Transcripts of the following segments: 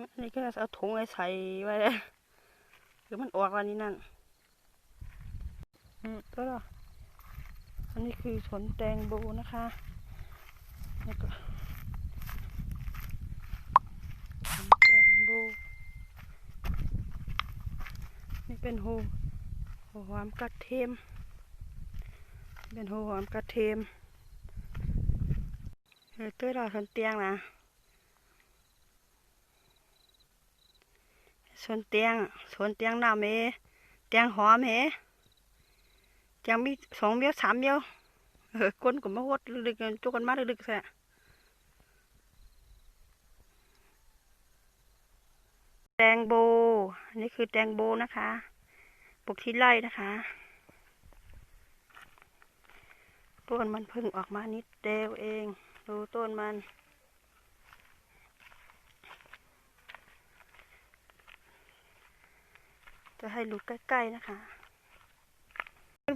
อันนี้ก็เอาถุงไอ้ใส่ไว้เลยหรือมันออกแล้วนี่นั่นอืมก็ล่ะอันนี้คือสวนแตงโมนะคะแล้วก็สวนแตงโมนี่เป็นโหโหหอมกระเทียม เป็นโหหอมกระเทียมเออตัวเราสวนเตียงนะ สวนเตียงสวนเตียงน้ำเมเตียงหอมเหเตียงมีสองเมียวสามเมียวเออก้นก็มาหดลึกๆจุกันมาลึกๆแซ่แตงโบอันนี้คือแตงโบนะคะปลูกที่ไร่นะคะต้นมันเพิ่งออกมานิดเดียวเอง ดูต้นมัน จะให้ลูกใกล้ๆนะคะ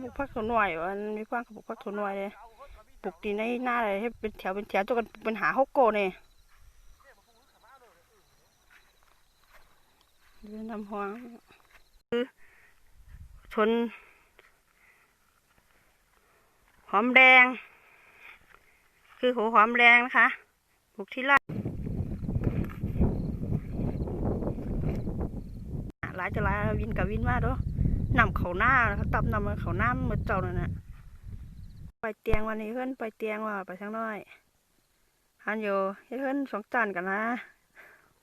ปลูกผักถั่วหน่วยมันมีความกับปลูกผักถั่วหน่วยเลยปลูกดีในหน้าเลยให้เป็นแถวเป็นแถวตัวกันเป็นหาฮกโกเนี่ยเดือนน้ำหวงคือชนหอมแดง คือหัวหอมแดงนะคะปลูกที่ไร่ หลายจะหลายวินกับวินมาด้วยนำเขาหน้าเขาตับนำเขาหน้าเมือเจ้านั่นน่ะไปเตียงวันนี้เพื่อนไปเตียงว่าไปช่างน้อยฮันอยู่ให้เพื่อนสองจานกันนะ